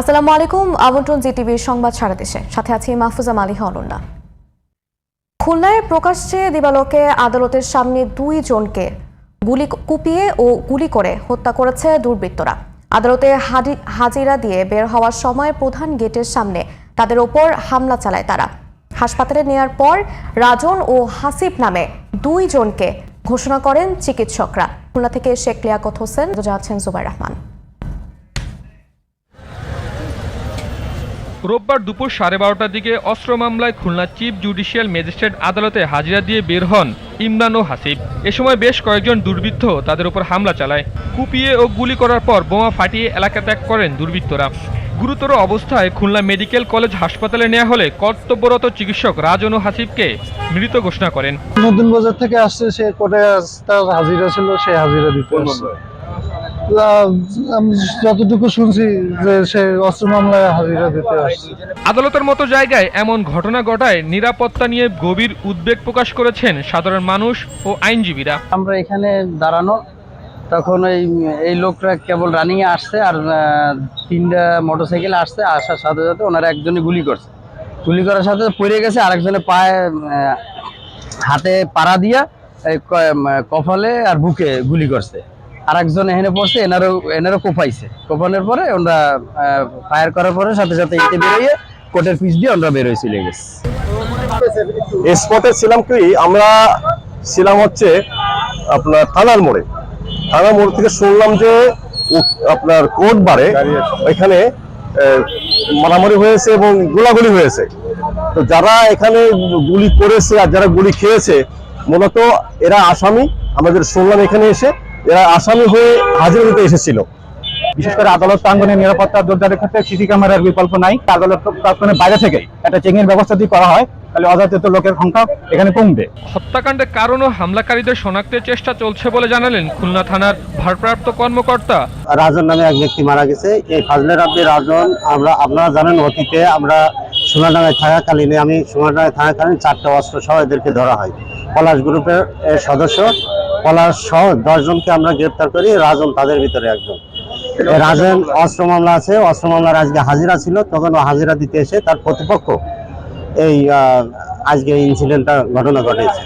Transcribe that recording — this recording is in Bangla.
আসসালামু আলাইকুম, আমন্ত্রণ জি টিভির সংবাদ সারা দেশে সাথে আছি মাহফুজা মালিহা অনন্যা খুলনায় প্রকাশ্যে দিবালোকে আদালতের সামনে দুই জনকে গুলি কুপিয়ে ও গুলি করে হত্যা করেছে দুর্বৃত্তরা। আদালতে হাজিরা দিয়ে বের হওয়ার সময় প্রধান গেটের সামনে তাদের ওপর হামলা চালায় তারা। হাসপাতালে নেয়ার পর রাজন ও হাসিব নামে দুই জনকে ঘোষণা করেন চিকিৎসকরা। খুলনা থেকে শেখ লিয়াকত হোসেন জানাচ্ছেন জুবাইর রহমান। রোববার দুপুর সাড়ে বারোটার দিকে অস্ত্র মামলায় খুলনা চিফ জুডিশিয়াল ম্যাজিস্ট্রেট আদালতে হাজিরা দিয়ে বের হন ইমরান ও হাসিব। এ সময় বেশ কয়েকজন দুর্বৃত্ত তাদের উপর হামলা চালায়। কুপিয়ে ও গুলি করার পর বোমা ফাটিয়ে এলাকা ত্যাগ করেন দুর্বৃত্তরা। গুরুতর অবস্থায় খুলনা মেডিকেল কলেজ হাসপাতালে নেওয়া হলে কর্তব্যরত চিকিৎসক রাজন ও হাসিবকে মৃত ঘোষণা করেন। নতুন বাজার থেকে আসছে সে কোর্টে তার হাজিরা ছিল সে হাজিরা দিতে আমি যতটুকু শুনছি যে সে অস্ত্র মামলায় হাজিরা দিতে আসছে। আদালতের মতো জায়গায় এমন ঘটনা ঘটায় নিরাপত্তা নিয়ে গভীর উদ্বেগ প্রকাশ করেছেন সাধারণ মানুষ ও আইনজীবীরা। আমরা এখানে দাঁড়ানো তখন ওই এই লোকরা কেবল রানিং এ আসছে আর তিনটা মোটরসাইকেল আসছে আসার সাথে সাথে ওনারা একজনে গুলি করছে। গুলি করার সাথে সাথে পড়ে গেছে আরেকজনে পায়ে হাতে পাড়া দিয়া এই কপালে আর বুকে গুলি করছে। আরেকজন এখানে পড়ছে, এনারও এনারও কোপাইছে কোপানোর পরে ওনারা ফায়ার করার পরে সাথে সাথে ইতে বেরোয় কোর্টের পিস দিয়ে ওনারা বেরোয় চলে গেছে। স্পটে ছিলাম কি, আমরা ছিলাম হচ্ছে আপনার থানার মোড়ে। থানার মোড় থেকে শুনলাম যে আপনার কোর্ট বারে এখানে মারামারি হয়েছে এবং গোলাগুলি হয়েছে। তো যারা এখানে গুলি করেছে আর যারা গুলি খেয়েছে, মূলত এরা আসামি। আমাদের শুনলাম এখানে এসে এরা আসামি হয়ে হাজিরা দিতে এসেছিল। বিশেষ করে আদালত প্রাঙ্গনের নিরাপত্তা জোরদারের ক্ষেত্রে সিসি ক্যামেরার বিকল্প নাই। আদালত প্রাঙ্গনের বাইরে থেকে একটা চেকিং এর ব্যবস্থা যদি করা হয় তাহলে অযাচিত লোকের সংখ্যা এখানে কমবে। হত্যাকাণ্ডের কারণ ও হামলাকারীদের শনাক্তের চেষ্টা চলছে বলে জানালেন খুলনা থানার ভারপ্রাপ্ত কর্মকর্তা। রাজন নামে এক ব্যক্তি মারা গেছে। এই ফাজলের আব্দি রাজন আমরা আপনারা জানেন অতীতে আমরা সোনাডাঙ্গায় থাকাকালীনে আমি সোনাডাঙ্গায় থাকাকালীন চারটা অস্ত্র সহ এদেরকে ধরা হয়। পলাশ গ্রুপের সদস্য পলাশ সহ দশজনকে আমরা গ্রেপ্তার করি, রাজন তাদের ভিতরে একজন। রাজন অস্ত্র মামলা আছে, অস্ত্র মামলার আজকে হাজিরা ছিল, তখন ও হাজিরা দিতে এসে তার প্রতিপক্ষ এই আজকে ইনসিডেন্টটা ঘটনা ঘটেছে